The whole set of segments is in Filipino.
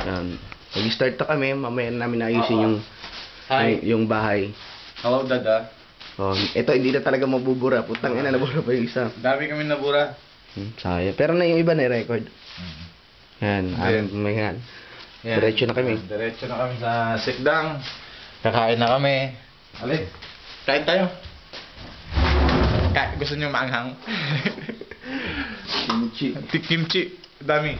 Yan. Mag-start na kami, mamaya namin ayusin yung, Hi. yung, yung bahay. Hello, Dada. Oh, ito hindi na talaga mabubura. Putang ina, nabura pa yung isa. Dami kami nabura. Hmm, sayang. Pero na yung iba na record. Yan, Ayan. ayan. may yan. Diretso na kami. Diretso na kami sa sikdang. Kakain na kami. Alin? Kain tayo. Ka gusto niyo maanghang? Kimchi. Kimchi. Dami.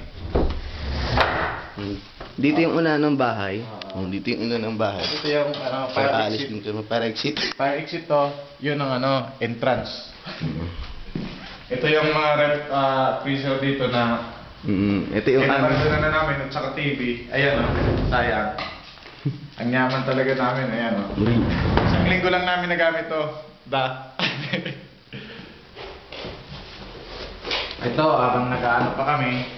Dito yung una ng bahay. Hmm, dito yung una ng bahay. Ito yung ano, Para fire alis din kami, para exit. Fire exit to, yun ang ano, entrance. Ito yung mga rep, ah, freezer dito na Mm, ito yung ano. Kinapagdala na namin at saka TV. Ayan o, sayang. Ang yaman talaga namin, ayan o. Uy. Isang linggo lang namin nagamit to. Da. Ito, habang nag-ano pa kami,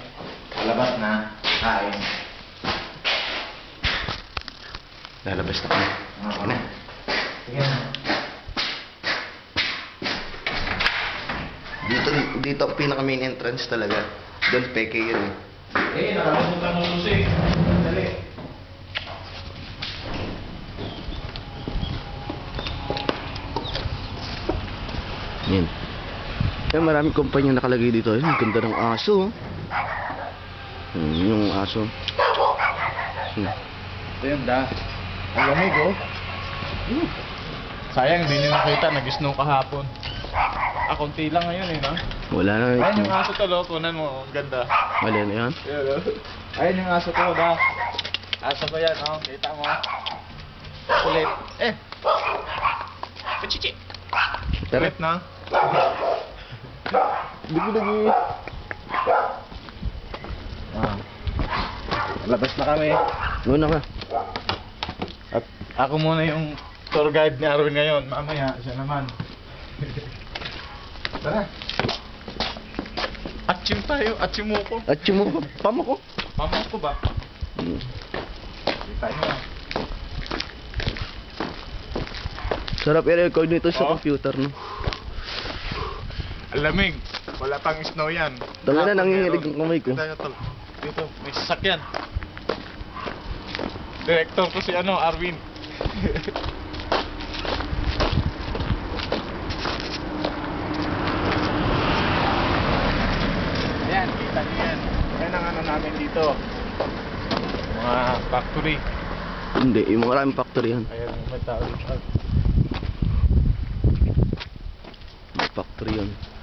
palabas na, kain. Lalabas na kami. Na. Sige na. Dito, dito ang pinaka main entrance talaga. Doon peke yun eh. Eh, nakalimutan mo susi. Dali. Yan. Eh, maraming kumpanya nakalagay dito. Ang ganda ng aso. Hmm, yung aso. Hmm. Ito yung da. Ang lamig oh. Hmm. Sayang, hindi nyo nakita. Nag-snow kahapon. Ah, konti lang ngayon eh, no? Wala na. Ayun yung aso to, lo. Kunan mo. Ang ganda. Wala na yan. Ayun, oh. Ayun yung aso ko, da. Aso ko yan, oh. Kita mo. Kulit. Eh. Pachichi. Kulit na. Lagi lagi. Ah. Labas na kami. Muna ka. At ako muna yung tour guide ni Arwin ngayon. Mamaya, siya naman. Tara. Atchim tayo. Atchim mo ko. At yung mo, pamo ko. Pamang ko ba? Hmm. Ah. Sarap i-record nito sa Oo. computer, no? Ang lamig. Wala pang snow yan. Tanga na, meron. ang kamay ko. Dito, may sasakyan. Director ko si ano, Arwin. Ayan, kita nyo yan. Yan ang ano namin dito. Mga factory. Hindi, yung maraming factory yan. Ayan, may tao dito. Factory yan.